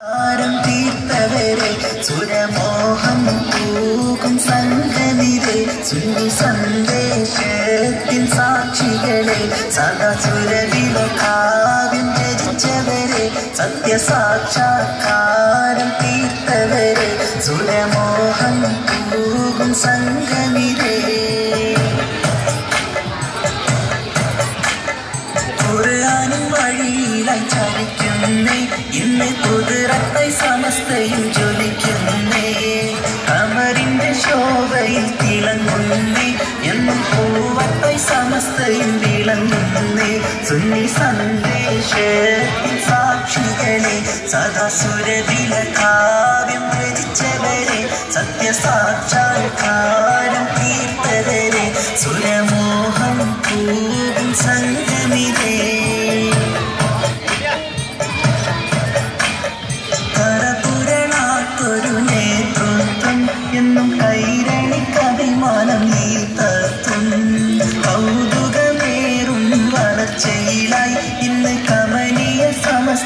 ആരം തീർത്തവരെ സുരമോഹം പൂകും സംഗമിരെ സുന്നി സന്ദേശത്തിൻ സാക്ഷികളെ സദാ സുരവില കാവ്യം രചിച്ചവരെ. സത്യസാക്ഷാത്കാരം തീർത്തവരെ സുരമോഹം പൂകും സംഗമിരെ ചലിക്കുന്നേ ഇന്ന് കുതിരത്തായി സമസ്തയും ജ്വലിക്കുന്നേ. അമരിന്റെ ശോഭയിൽ തിളങ്ങുന്നേ. എന്നും പൂവത്തെ സമസ്തയും വിളങ്ങുന്നേ. സുന്നി സന്ദേശ സാക്ഷികളെ സദാസുരവില കാവ്യം രചിച്ചവരെ സത്യസാക്ഷാത്കാരം തീർത്തവരെ സുരമോഹം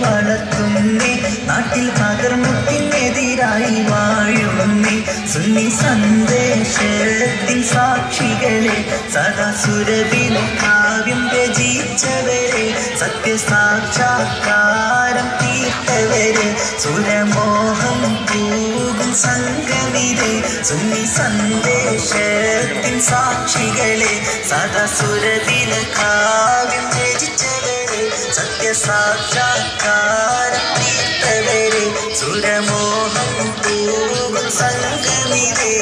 വളർത്തുന്നേ. നാട്ടിൽ അധർമ്മത്തിനെതിരായി വാഴുന്നേ. സുന്നി സന്ദേശത്തിൽ സാക്ഷികളെ സദാസുരവിൽ കാവ്യം രചിച്ചവരെ. സത്യസാക്ഷാത്കാരം തീർത്തവരെ. സുരമോഹം പോകും സംഗമിരെ സുന്നി സന്ദേശത്തിൻ സാക്ഷികളെ സദാസുരവിൽ കാവ്യം ಸತ್ಯ ಸಾಕ್ಷಾತ್ಕಾರ तू ಸುರಮೋಹಂ ಪೂ ಸಂಗಮಿದೆ